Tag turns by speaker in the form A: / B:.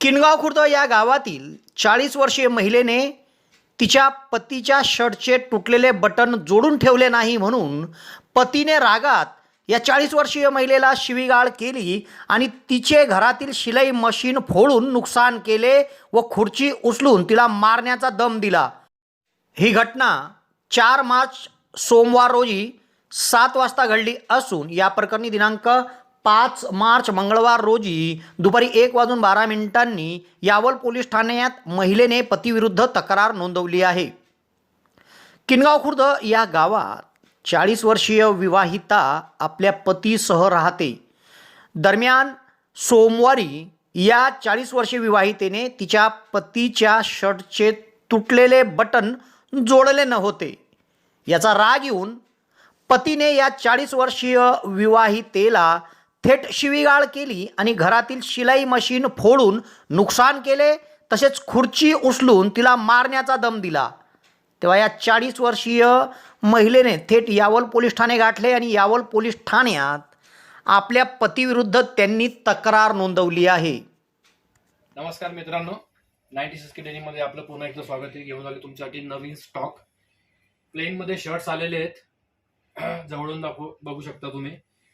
A: किनगाव खुर्द या गावातील चाळीस वर्षीय महिलेने तिच्या पतीच्या शर्टचे तुटलेले बटन जोडून ठेवले नाही म्हणून पतीने रागात या चाळीस वर्षीय महिलेला शिवीगाळ केली आणि तिचे घरातील शिलाई मशीन फोडून नुकसान केले व खुर्ची उचलून तिला मारण्याचा दम दिला. ही घटना चार मार्च सोमवार रोजी सात वाजता घडली असून या प्रकरणी दिनांक पाच मार्च मंगळवार रोजी दुपारी एक वाजून बारा मिनिटांनी यावल पोलीस ठाण्यात महिलेने पतीविरुद्ध तक्रार नोंदवली आहे. किनगाव खुर्द या गावात चाळीस वर्षीय विवाहिता आपल्या पतीसह राहते. दरम्यान सोमवारी या चाळीस वर्षीय विवाहितेने तिच्या पतीच्या शर्टचे तुटलेले बटन जोडले नव्हते याचा राग येऊन पतीने या चाळीस वर्षीय विवाहितेला थेट शिवीगाळ केली आणि घरातील शिलाई मशीन फोडून नुकसान केले तसेच खुर्ची उचलून तिला मारण्याचा दम दिला. तेव्हा या चाळीस वर्षीय महिलेने थेट यावल पोलीस ठाणे गाठले आणि यावल पोलीस ठाण्यात आपल्या पतीविरुद्ध त्यांनी तक्रार नोंदवली आहे.
B: नमस्कार मित्रांनो. नाईन्टी सिक्स डेनीमध्ये आपलं पुन्हा एकदा स्वागत आहे. घेऊन आले तुमच्यासाठी नवीन स्टॉक प्लेनमध्ये शर्ट्स आलेले आहेत. जवळून दाखव बघू शकता तुम्ही.